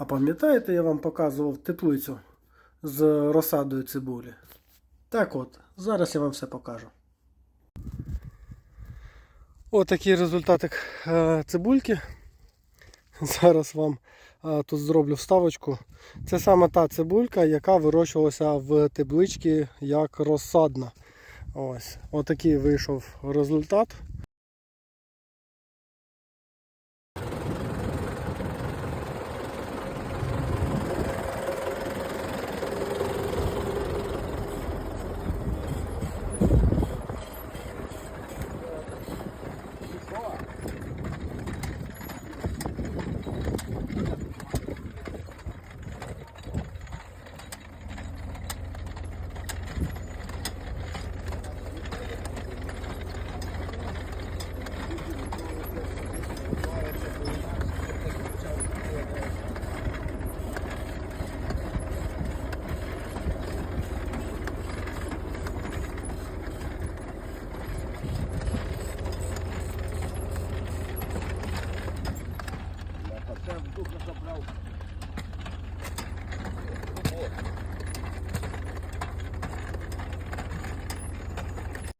А пам'ятаєте, я вам показував теплицю з розсадою цибулі? Так от, зараз я вам все покажу. Отакий результатик е, цибульки. Зараз вам е, тут зроблю вставочку. Це саме та цибулька, яка вирощувалася в тепличці як розсадна. Ось. Отакий вийшов результат.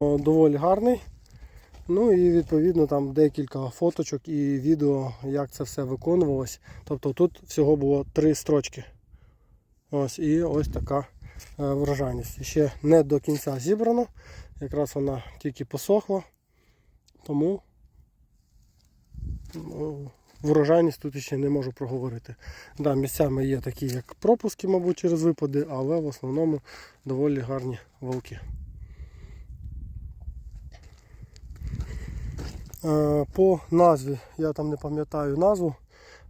О, доволі гарний. Ну і відповідно там декілька фоточок і відео, як це все виконувалось. Тобто тут всього було три строчки. Ось і ось така е, врожайність. Ще не до кінця зібрано. Якраз вона тільки посохла. Тому ну, врожайність тут ще не можу проговорити. Да, місцями є такі, як пропуски, мабуть, через випади, але в основному доволі гарні волки. Е, По назві, я там не пам'ятаю назву.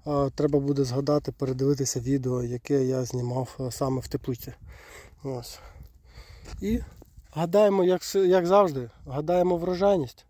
е, Треба буде згадати, передивитися відео, яке я знімав е, саме в теплиці. Ось. І гадаємо, як, як завжди, гадаємо врожайність.